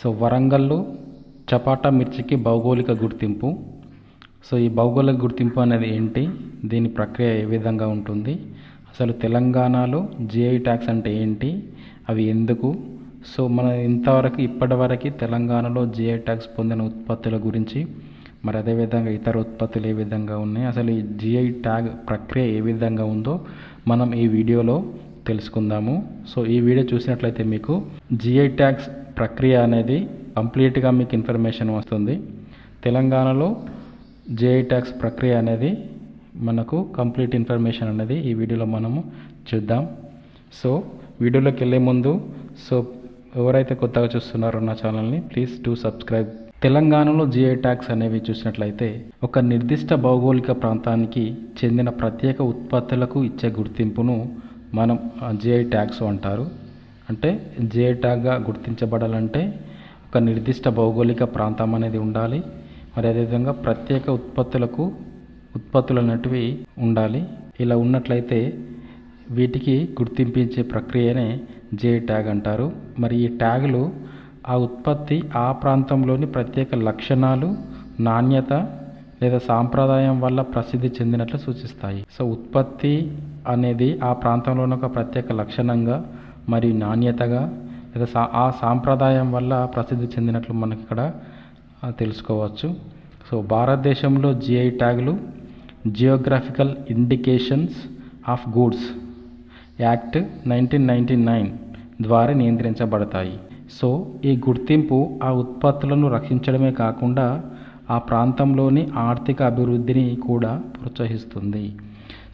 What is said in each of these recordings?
So వరంగల్లో చపాటా మిర్చికి భౌగోళిక గుర్తింపు. సో ఈ భౌగోళిక గుర్తింపు అనేది ఏంటి? దీని ప్రక్రియ ఏ విధంగా ఉంటుంది? అసలు తెలంగాణలో జిఐ ట్యాక్స్ అంటే ఏంటి? అవి ఎందుకు? సో మన ఇంతవరకు ఇప్పటివరకు తెలంగాణలో జిఐ ట్యాక్స్ పొందిన ఉత్పత్తుల గురించి మరి అదేవిధంగా ఇతర ఉత్పత్తులు ఏ విధంగా ఉన్నాయి? అసలు ఈ జిఐ ట్యాగ్ ప్రక్రియ ఏ విధంగా ఉందో మనం ఈ వీడియోలో తెలుసుకుందాము. సో ఈ వీడియో చూసినట్లయితే మీకు జిఐ ట్యాక్స్ ప్రక్రియ అనేది కంప్లీట్గా మీకు ఇన్ఫర్మేషన్ వస్తుంది. తెలంగాణలో జేఐ ట్యాక్స్ ప్రక్రియ అనేది మనకు కంప్లీట్ ఇన్ఫర్మేషన్ అనేది ఈ వీడియోలో మనము చూద్దాం. సో వీడియోలోకి వెళ్ళే ముందు సో ఎవరైతే కొత్తగా చూస్తున్నారో నా ఛానల్ని ప్లీజ్ టు సబ్స్క్రైబ్. తెలంగాణలో జిఐ ట్యాక్స్ అనేవి చూసినట్లయితే ఒక నిర్దిష్ట భౌగోళిక ప్రాంతానికి చెందిన ప్రత్యేక ఉత్పత్తులకు ఇచ్చే గుర్తింపును మనం జిఐ ట్యాక్స్ అంటారు. అంటే జిఐ ట్యాగ్గా గుర్తించబడాలంటే ఒక నిర్దిష్ట భౌగోళిక ప్రాంతం అనేది ఉండాలి. మరి అదేవిధంగా ప్రత్యేక ఉత్పత్తులకు ఉత్పత్తులు అనేటివి ఉండాలి. ఇలా ఉన్నట్లయితే వీటికి గుర్తింపించే ప్రక్రియనే జే ట్యాగ్ అంటారు. మరి ఈ ట్యాగులు ఆ ఉత్పత్తి ఆ ప్రాంతంలోని ప్రత్యేక లక్షణాలు నాణ్యత లేదా సాంప్రదాయం వల్ల ప్రసిద్ధి చెందినట్లు సూచిస్తాయి. సో ఉత్పత్తి అనేది ఆ ప్రాంతంలోని ఒక ప్రత్యేక లక్షణంగా మరియు నాణ్యతగా లేదా సా ఆ సాంప్రదాయం వల్ల ప్రసిద్ధి చెందినట్లు మనకి ఇక్కడ తెలుసుకోవచ్చు. సో భారతదేశంలో GI ట్యాగులు geographical indications of goods act nineteen ninety nine ద్వారా నియంత్రించబడతాయి. సో ఈ గుర్తింపు ఆ ఉత్పత్తులను రక్షించడమే కాకుండా ఆ ప్రాంతంలోని ఆర్థిక అభివృద్ధిని కూడా ప్రోత్సహిస్తుంది.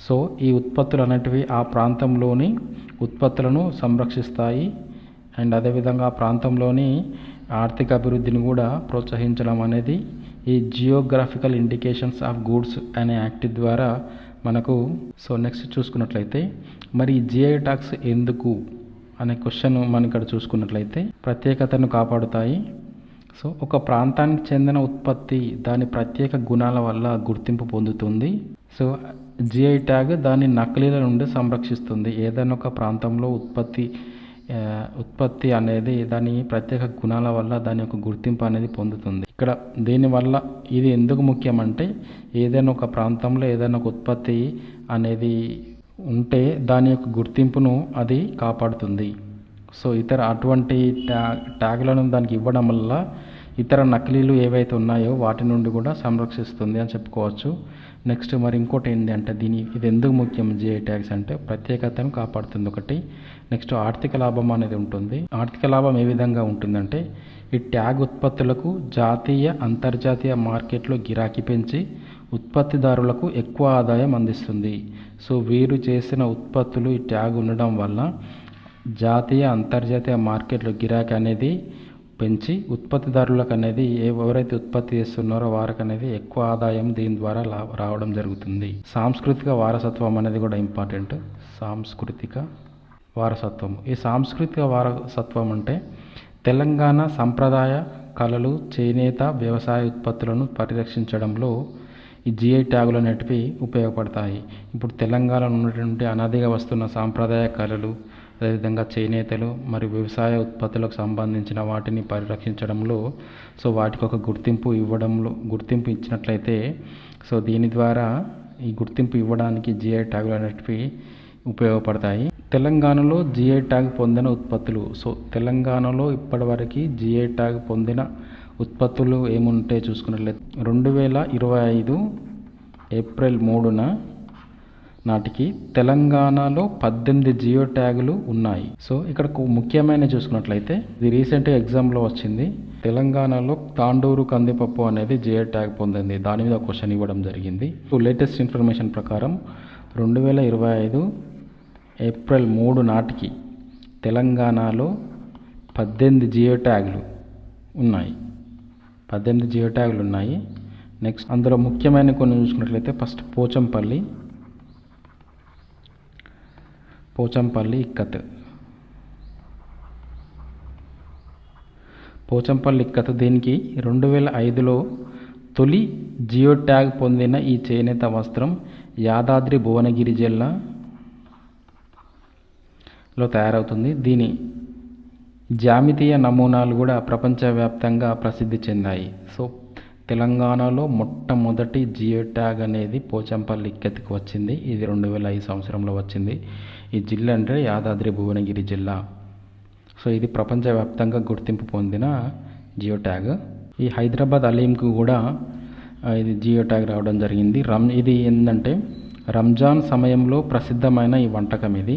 సో ఈ ఉత్పత్తులు అనేటివి ఆ ప్రాంతంలోని ఉత్పత్తులను సంరక్షిస్తాయి. అండ్ అదేవిధంగా ఆ ప్రాంతంలోని ఆర్థిక అభివృద్ధిని కూడా ప్రోత్సహించడం అనేది ఈ జియోగ్రాఫికల్ ఇండికేషన్స్ ఆఫ్ గూడ్స్ అనే యాక్ట్ ద్వారా మనకు సో నెక్స్ట్ చూసుకున్నట్లయితే మరి జిఐ టాక్స్ ఎందుకు అనే క్వశ్చన్ మనం ఇక్కడ చూసుకున్నట్లయితే ప్రత్యేకతను కాపాడుతాయి. సో ఒక ప్రాంతానికి చెందిన ఉత్పత్తి దాని ప్రత్యేక గుణాల వల్ల గుర్తింపు పొందుతుంది. సో జిఐ ట్యాగ్ దాని నకిలీల నుండి సంరక్షిస్తుంది. ఏదైనా ఒక ప్రాంతంలో ఉత్పత్తి ఉత్పత్తి అనేది దాని ప్రత్యేక గుణాల వల్ల దాని యొక్క గుర్తింపు అనేది పొందుతుంది. ఇక్కడ దీనివల్ల ఇది ఎందుకు ముఖ్యమంటే ఏదైనా ఒక ప్రాంతంలో ఏదైనా ఒక ఉత్పత్తి అనేది ఉంటే దాని యొక్క గుర్తింపును అది కాపాడుతుంది. సో ఇతర అటువంటి ట్యా ట్యాగ్లను దానికి ఇవ్వడం వల్ల ఇతర నకిలీలు ఏవైతే ఉన్నాయో వాటి నుండి కూడా సంరక్షిస్తుంది అని చెప్పుకోవచ్చు. నెక్స్ట్ మరి ఇంకోటి ఏంటి అంటే దీని ఇది ఎందుకు ముఖ్యం జిఐ ట్యాగ్స్ అంటే ప్రత్యేకతను కాపాడుతుంది ఒకటి. నెక్స్ట్ ఆర్థిక లాభం అనేది ఉంటుంది. ఆర్థిక లాభం ఏ విధంగా ఉంటుందంటే ఈ ట్యాగ్ ఉత్పత్తులకు జాతీయ అంతర్జాతీయ మార్కెట్లో గిరాకీ పెంచి ఉత్పత్తిదారులకు ఎక్కువ ఆదాయం అందిస్తుంది. సో వీరు చేసిన ఉత్పత్తులు ఈ ట్యాగ్ ఉండడం వల్ల జాతీయ అంతర్జాతీయ మార్కెట్లో గిరాకీ అనేది పెంచి ఉత్పత్తిదారులకు అనేది ఎవరైతే ఉత్పత్తి చేస్తున్నారో వారికి అనేది ఎక్కువ ఆదాయం దీని ద్వారా రావడం జరుగుతుంది. సాంస్కృతిక వారసత్వం అనేది కూడా ఇంపార్టెంట్ సాంస్కృతిక వారసత్వం. ఈ సాంస్కృతిక వారసత్వం అంటే తెలంగాణ సంప్రదాయ కళలు చేనేత వ్యవసాయ ఉత్పత్తులను పరిరక్షించడంలో ఈ జిఐ ట్యాగులు అనేటివి ఉపయోగపడతాయి. ఇప్పుడు తెలంగాణలో ఉన్నటువంటి అనాదిగా వస్తున్న సాంప్రదాయ కళలు అదేవిధంగా చేనేతలు మరియు వ్యవసాయ ఉత్పత్తులకు సంబంధించిన వాటిని పరిరక్షించడంలో సో వాటికి ఒక గుర్తింపు ఇవ్వడంలో గుర్తింపు ఇచ్చినట్లయితే సో దీని ద్వారా ఈ గుర్తింపు ఇవ్వడానికి జిఐ ట్యాగులు అనేటివి ఉపయోగపడతాయి. తెలంగాణలో జిఐ ట్యాగ్ పొందిన ఉత్పత్తులు సో తెలంగాణలో ఇప్పటివరకు జిఐ ట్యాగ్ పొందిన ఉత్పత్తులు ఏముంటే చూసుకున్నట్లయితే రెండు వేల ఇరవై ఐదు ఏప్రిల్ మూడున నాటికి తెలంగాణలో పద్దెనిమిది జియో ట్యాగులు ఉన్నాయి. సో ఇక్కడ కు- ముఖ్యమైన చూసుకున్నట్లయితే ఇది రీసెంట్గా ఎగ్జామ్లో వచ్చింది. తెలంగాణలో తాండూరు కందిపప్పు అనేది జియో ట్యాగ్ పొందింది. దాని మీద క్వశ్చన్ ఇవ్వడం జరిగింది. సో లేటెస్ట్ ఇన్ఫర్మేషన్ ప్రకారం రెండు వేల ఇరవై ఐదు ఏప్రిల్ మూడు నాటికి తెలంగాణలో పద్దెనిమిది జియో ట్యాగులు ఉన్నాయి. పద్దెనిమిది జియో ట్యాగులు ఉన్నాయి. నెక్స్ట్ అందులో ముఖ్యమైన కొన్ని చూసుకున్నట్లయితే ఫస్ట్ పోచంపల్లి పోచంపల్లి ఇక్కత్. పోచంపల్లి ఇక్కత్ దీనికి రెండు వేల ఐదులో తొలి జియో ట్యాగ్ పొందిన ఈ చేనేత వస్త్రం యాదాద్రి భువనగిరి జిల్లా లో తయారవుతుంది. దీని జ్యామితీయ నమూనాలు కూడా ప్రపంచవ్యాప్తంగా ప్రసిద్ధి చెందాయి. సో తెలంగాణలో మొట్టమొదటి జియో ట్యాగ్ అనేది పోచంపల్లి ఇక్కత్కి వచ్చింది. ఇది రెండు వేల ఐదు సంవత్సరంలో వచ్చింది. ఈ జిల్లా అంటే యాదాద్రి భువనగిరి జిల్లా. సో ఇది ప్రపంచవ్యాప్తంగా గుర్తింపు పొందిన జియో ట్యాగ్. ఈ హైదరాబాద్ అలీంకు కూడా ఇది జియో ట్యాగ్ రావడం జరిగింది. రమ్ ఇది ఏంటంటే రంజాన్ సమయంలో ప్రసిద్ధమైన ఈ వంటకం ఇది.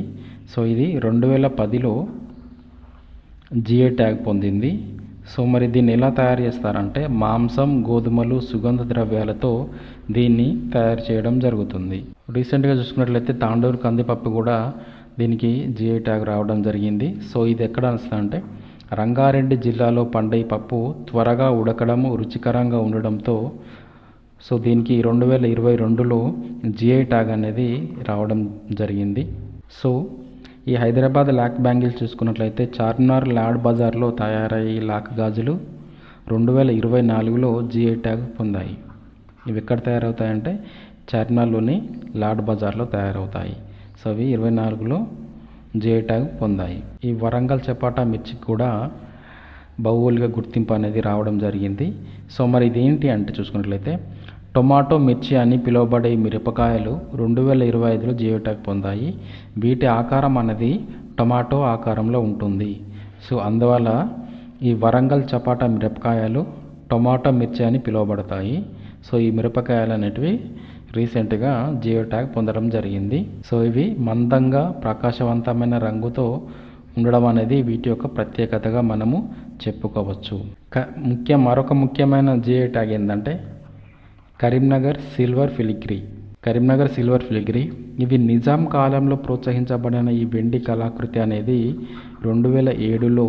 సో ఇది రెండు వేల పదిలో జియో ట్యాగ్ పొందింది. సో మరి దీన్ని ఎలా తయారు చేస్తారంటే మాంసం గోధుమలు సుగంధ ద్రవ్యాలతో దీన్ని తయారు చేయడం జరుగుతుంది. రీసెంట్గా చూసుకున్నట్లయితే తాండూరు కందిపప్పు కూడా దీనికి జిఐ ట్యాగ్ రావడం జరిగింది. సో ఇది ఎక్కడ అంటే రంగారెడ్డి జిల్లాలో పండే పప్పు త్వరగా ఉడకడము రుచికరంగా ఉండడంతో సో దీనికి రెండు వేల ఇరవై రెండులో జిఐ ట్యాగ్ అనేది రావడం జరిగింది. సో ఈ హైదరాబాద్ లాక్ బ్యాంగిల్ చూసుకున్నట్లయితే చార్మినార్ లాడ్ బజార్లో తయారయ్యే లాక్ గాజులు రెండు వేల ఇరవై నాలుగులో జిఐ ట్యాగ్ పొందాయి. ఇవి ఎక్కడ తయారవుతాయంటే చార్మినార్లోని లాడ్ బజార్లో తయారవుతాయి. సో అవి ఇరవై నాలుగులో జిఐ ట్యాగ్ పొందాయి. ఈ వరంగల్ చపాటా మిర్చికి కూడా భౌగోళిక గుర్తింపు అనేది రావడం జరిగింది. సో మరి ఇదేంటి అంటే చూసుకున్నట్లయితే టొమాటో మిర్చి అని పిలువబడే ఈ మిరపకాయలు రెండు వేల ఇరవై ఐదులో జియోటాక్ పొందాయి. వీటి ఆకారం అనేది టొమాటో ఆకారంలో ఉంటుంది. సో అందువల్ల ఈ వరంగల్ చపాటా మిరపకాయలు టొమాటో మిర్చి అని పిలువబడతాయి. సో ఈ మిరపకాయలు అనేటివి రీసెంట్గా జియో ట్యాగ్ పొందడం జరిగింది. సో ఇవి మందంగా ప్రకాశవంతమైన రంగుతో ఉండడం అనేది వీటి యొక్క ప్రత్యేకతగా మనము చెప్పుకోవచ్చు. క ముఖ్య మరొక ముఖ్యమైన జియో ట్యాగ్ ఏంటంటే Karimnagar silver filigree. Karimnagar silver filigree. ఇవి నిజాం కాలంలో ప్రోత్సహించబడిన ఈ వెండి కళాకృతి అనేది రెండు వేల ఏడులో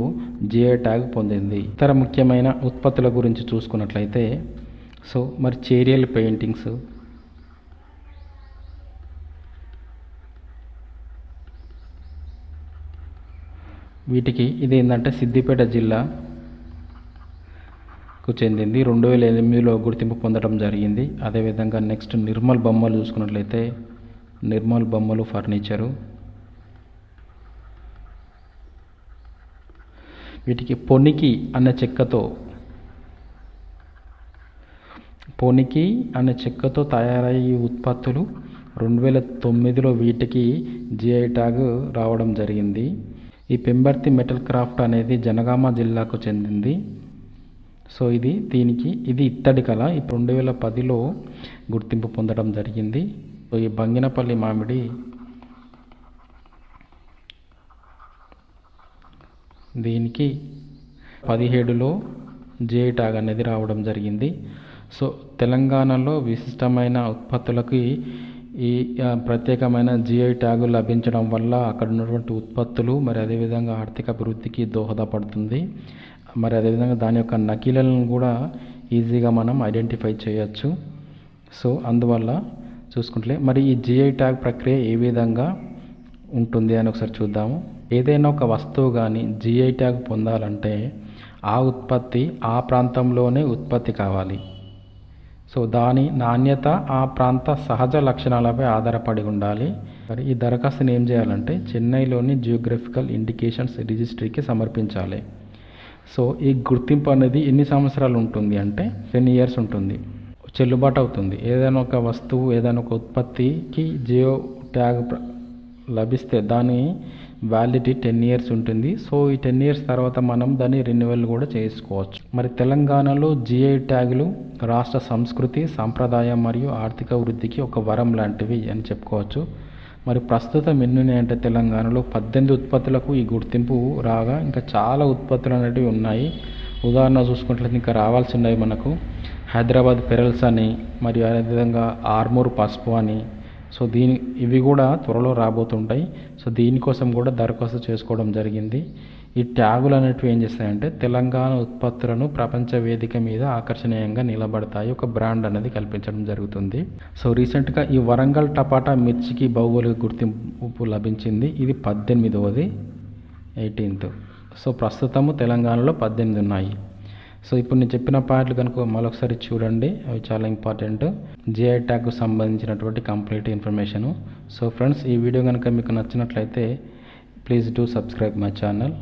జిఐ ట్యాగ్ పొందింది. ఇతర ముఖ్యమైన ఉత్పత్తుల గురించి చూసుకున్నట్లయితే సో మరి చేరియల్ పెయింటింగ్స్. వీటికి ఇది ఏంటంటే సిద్దిపేట జిల్లా కు చెందింది. రెండు వేల ఎనిమిదిలో గుర్తింపు పొందడం జరిగింది. అదేవిధంగా నెక్స్ట్ నిర్మల్ బొమ్మలు చూసుకున్నట్లయితే నిర్మల్ బొమ్మలు ఫర్నిచరు. వీటికి పొనికి అనే చెక్కతో పొనికి అనే చెక్కతో తయారయ్యే ఉత్పత్తులు రెండు వేల తొమ్మిదిలో వీటికి జిఐ ట్యాగ్ రావడం జరిగింది. ఈ పెంబర్తి మెటల్ క్రాఫ్ట్ అనేది జనగామ జిల్లాకు చెందింది. సో ఇది దీనికి ఇది ఇత్తడి కళ. ఈ రెండు వేల పదిలో గుర్తింపు పొందడం జరిగింది. సో ఈ బంగినపల్లి మామిడి దీనికి పదిహేడులో జేటాగ్ అనేది రావడం జరిగింది. సో తెలంగాణలో విశిష్టమైన ఉత్పత్తులకి ఈ ప్రత్యేకమైన జిఐ ట్యాగు లభించడం వల్ల అక్కడ ఉన్నటువంటి ఉత్పత్తులు మరి అదేవిధంగా ఆర్థిక అభివృద్ధికి దోహదపడుతుంది. మరి అదేవిధంగా దాని యొక్క నకిలను కూడా ఈజీగా మనం ఐడెంటిఫై చేయొచ్చు. సో అందువల్ల చూసుకుంటే మరి ఈ జిఐ ట్యాగ్ ప్రక్రియ ఏ విధంగా ఉంటుంది అని ఒకసారి చూద్దాము. ఏదైనా ఒక వస్తువు కానీ జిఐ ట్యాగ్ పొందాలంటే ఆ ఉత్పత్తి ఆ ప్రాంతంలోనే ఉత్పత్తి కావాలి. సో దాని నాణ్యత ఆ ప్రాంత సహజ లక్షణాలపై ఆధారపడి ఉండాలి. మరి ఈ దరఖాస్తుని ఏం చేయాలంటే చెన్నైలోని జియోగ్రఫికల్ ఇండికేషన్స్ రిజిస్ట్రీకి సమర్పించాలి. సో ఈ గుర్తింపు అనేది ఎన్ని సంవత్సరాలు ఉంటుంది అంటే టెన్ ఇయర్స్ ఉంటుంది. చెల్లుబాటు అవుతుంది. ఏదైనా ఒక వస్తువు ఏదైనా ఒక ఉత్పత్తికి జియో ట్యాగ్ లభిస్తే దాని వ్యాలిడిటీ టెన్ ఇయర్స్ ఉంటుంది. సో ఈ టెన్ ఇయర్స్ తర్వాత మనం దాన్ని రెన్యువల్ కూడా చేసుకోవచ్చు. మరి తెలంగాణలో జిఐ ట్యాగులు రాష్ట్ర సంస్కృతి సాంప్రదాయం మరియు ఆర్థిక వృద్ధికి ఒక వరం లాంటివి అని చెప్పుకోవచ్చు. మరి ప్రస్తుతం ఎన్ని అంటే తెలంగాణలో పద్దెనిమిది ఉత్పత్తులకు ఈ గుర్తింపు రాగా ఇంకా చాలా ఉత్పత్తులు అనేటివి ఉన్నాయి. ఉదాహరణ చూసుకున్నట్లయితే ఇంకా రావాల్సి ఉన్నాయి మనకు హైదరాబాద్ పెరల్స్ అని మరియు అదేవిధంగా ఆర్మూర్ పసుపు అని. సో దీని ఇవి కూడా త్వరలో రాబోతుంటాయి. సో దీనికోసం కూడా దరఖాస్తు చేసుకోవడం జరిగింది. ఈ ట్యాగులు అనేటివి ఏం చేస్తాయంటే తెలంగాణ ఉత్పత్తులను ప్రపంచ వేదిక మీద ఆకర్షణీయంగా నిలబడతాయి. ఒక బ్రాండ్ అనేది కల్పించడం జరుగుతుంది. సో రీసెంట్గా ఈ వరంగల్ టపాటా మిర్చికి భౌగోళిక గుర్తింపు లభించింది. ఇది పద్దెనిమిదవది ఎయిటీన్త్. సో ప్రస్తుతము తెలంగాణలో పద్దెనిమిది ఉన్నాయి. సో ఇప్పుడు నేను చెప్పిన పాయింట్లు కనుక మరొకసారి చూడండి. అవి చాలా ఇంపార్టెంట్. జిఐ ట్యాగ్కు సంబంధించినటువంటి కంప్లీట్ ఇన్ఫర్మేషను. సో ఫ్రెండ్స్ ఈ వీడియో కనుక మీకు నచ్చినట్లయితే please do subscribe my channel.